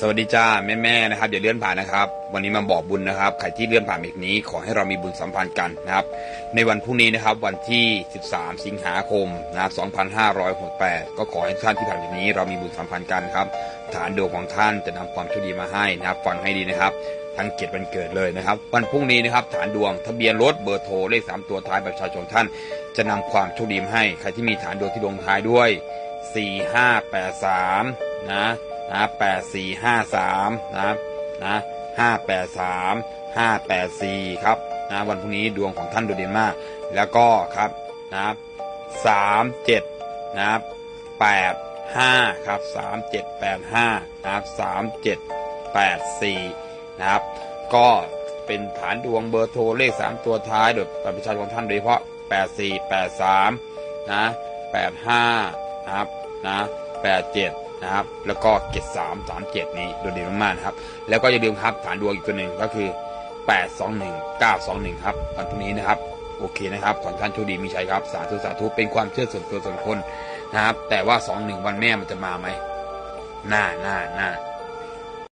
สวัสดีจ้าแม่แม่ๆนะครับอย่าเลื่อนผ่านนะครับ วันนี้มาบอกบุญนะครับใครที่เลื่อนผ่านแบบนี้ขอให้เรามีบุญสัมพันธ์กันนะครับ ในวันพรุ่งนี้นะครับ วันที่ 13 สิงหาคมนะครับ2568 ก็ขอให้ท่านที่ผ่านแบบนี้เรามีบุญสัมพันธ์กันครับฐานดวงของท่านจะนำความโชคดีมาให้นะครับ ฟังให้ดีนะครับทั้งเกียรติวันเกิดเลยนะครับ วันพรุ่งนี้นะครับ ฐานดวงทะเบียนรถเบอร์โทรเลขสามตัวท้ายประชาชนท่าน จะนำความโชคดีมาให้ใครที่มีฐานดวงที่ลงท้ายด้วย 4583 นะ นะ8453นะนะ583 584ครับนะวันพรุ่งนี้ดวงของท่านโดดเด่นมาก แล้วก็ครับนะครับ37นะครับ85ครับ3785นะครับ3784นะครับ ก็เป็นฐานดวงเบอร์โทรเลข3ตัวท้ายโดยบัตรประชาชนของท่านโดยเฉพาะ84 83นะ85นะครับนะ87 นะครับ แล้วก็เกตสามสามเจ็ดนี้โดดเด่นมากๆนะครับ แล้วก็อย่าลืมครับฐานดวงอีกตัวหนึ่งก็คือแปดสองหนึ่งเก้าสองหนึ่งครับวันพรุ่งนี้นะครับโอเคนะครับขอท่านโชคดีมีชัยครับ สาธุสาธุเป็นความเชื่อส่วนตัวส่วนคนนะครับ แต่ว่าสองหนึ่งวันแม่มันจะมาไหมน่าน่าน่า